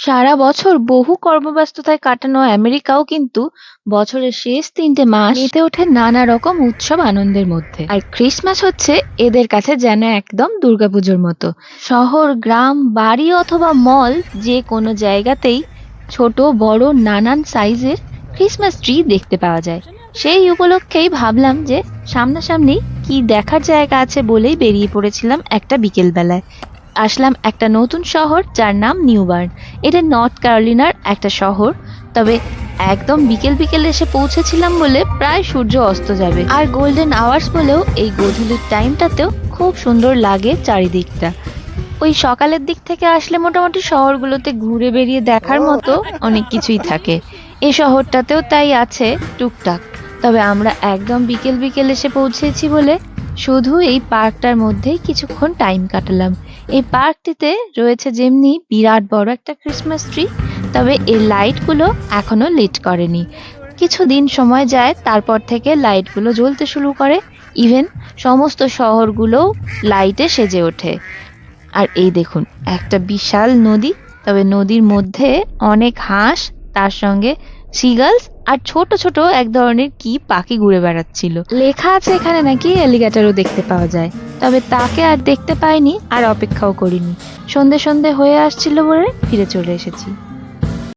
সারা বছর বহু কর্মব্যস্ততায় কাটানো আমেরিকাও কিন্তু বছরের শেষ তিনটে মাস মেতে ওঠে নানা রকম উৎসব আনন্দের মধ্যে। আর ক্রিসমাস হচ্ছে এদের কাছে যেন একদম দুর্গাপুজোর মতো। শহর গ্রাম বাড়ি অথবা মল যে কোনো জায়গাতেই ছোট বড় নানান সাইজের ক্রিসমাস ট্রি দেখতে পাওয়া যায়। সেই উপলক্ষেই ভাবলাম যে সামনাসামনি কি দেখার জায়গা আছে বলেই বেরিয়ে পড়েছিলাম একটা বিকেল বেলায় আসলাম একটা নতুন শহর যার নাম নিউবার্ন এটা নর্থ ক্যারোলিনার একটা শহর, তবে একদম বিকেল বিকেল এসে পৌঁছেছিলাম বলে প্রায় সূর্য অস্ত যাবে। আর গোল্ডেন আওয়ার্স বলেও এই গোধূলির টাইমটাতেও খুব সুন্দর লাগে চারিদিকটা। ওই সকালের দিক থেকে আসলে মোটামুটি শহরগুলোতে ঘুরে বেরিয়ে দেখার মতো অনেক কিছুই থাকে। এই শহরটাতেও তাই আছে টুকটাক। তবে আমরা একদম বিকেল বিকেল এসে পৌঁছেছি বলে শুধু এই পার্কটার মধ্যেই কিছুক্ষণ টাইম কাটালাম। এই পার্কটিতে রয়েছে যেমনি বিরাট বড় একটা ক্রিসমাস ট্রি তবে এই লাইটগুলো এখনও লিট করেনি। কিছুদিন সময় যায়, তারপর থেকে লাইটগুলো জ্বলতে শুরু করে। ইভেন সমস্ত শহরগুলোও লাইটে সেজে ওঠে। আর এই দেখুন, একটা বিশাল নদী, তবে নদীর মধ্যে অনেক হাঁস, তার সঙ্গে সিগালস আর ছোট ছোট এক ধরনের কি পাখি ঘুরে বেড়াচ্ছিল। লেখা আছে এখানে নাকি এলিগেটারও দেখতে পাওয়া যায়। তবে তাকে আর দেখতে পাইনি আর অপেক্ষাও করিনি। সন্ধে সন্ধে হয়ে আসছিল বলে ফিরে চলে এসেছি।